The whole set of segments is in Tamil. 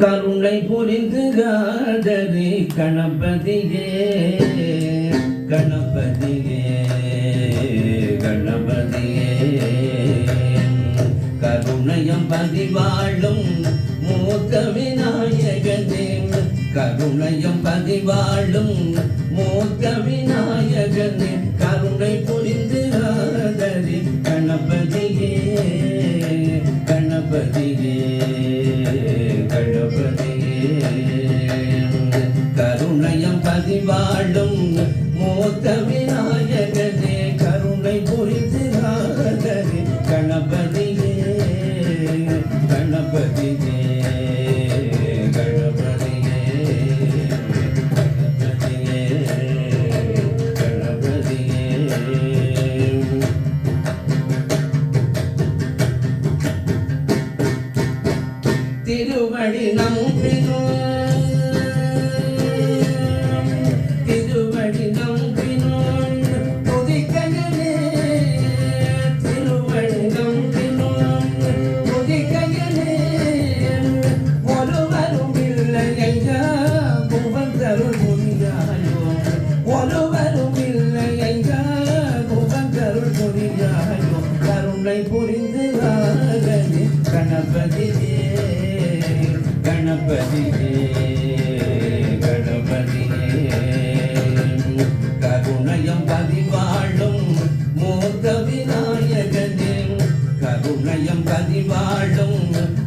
கருணை புரிந்து காதரி கணபதியே கணபதியே கணபதியே. கருணையம் பதிவாழும் மூத்த விநாயகனே கருணையம் பதிவாழும் மூத்த விநாயகனே கருணை புரிந்து காதரி கணபதியே கணபதி விநாயகனே கருணை புரிந்து கணபதியே கணபதியே திருவடி கணபதியே கணபதியே கணபதியே. கருணயம் பதிவாழும் மூத்த விநாயகனே கருணயம் பதிவாழும்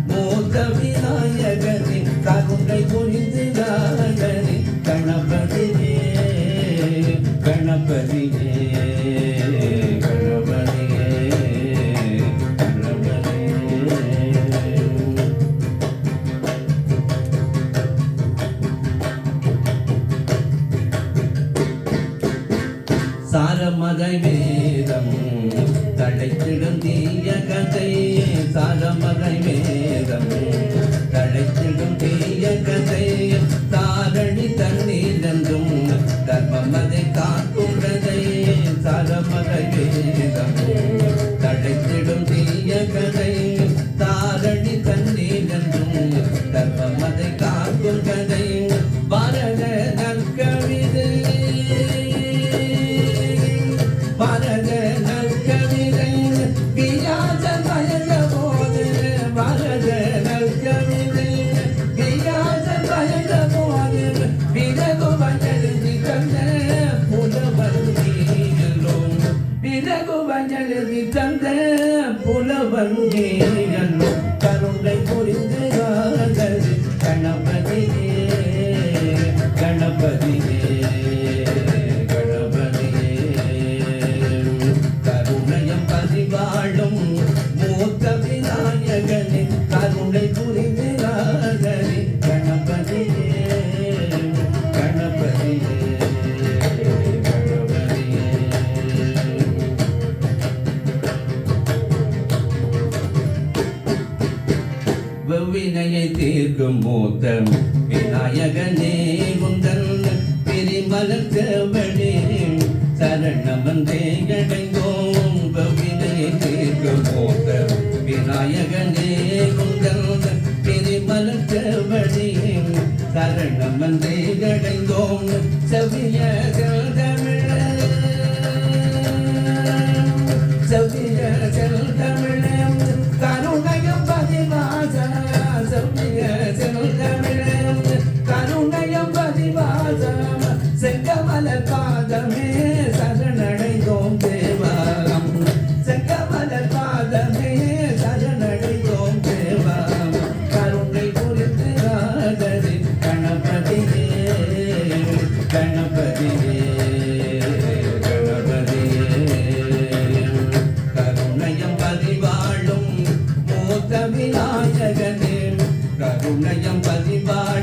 மூத்த விநாயகனே கருணை புரிந்து நாகனே கணபதியே கணபதியே கணபதியே. சாரமதை வேதம். தடைத்திடும் தீய கதை சாரமதை வேதம். தடைத்திடும் தீய கதை தாரணி தண்ணீர் என்றும் தர்மமதை காக்கும் கதை சாரமதை வேதம். தடைத்திடும் தீய கதை தாரணி 问你 வெவ்வினையை தீர்க்கும் மூத்தம். விநாயகனே உந்தன் பிரிமலர்த்தவனே சரணமந்தே அடைந்தோம் வினையை தீர்க்கும் மூத்தம். விநாயகனே உந்தன் பிரிமலர்த்தவனே சரணமந்தே அடைந்தோம் செவ்விய பதிவாழும் மூத்த விநாயகனே. கருணையம் பதிவாழும்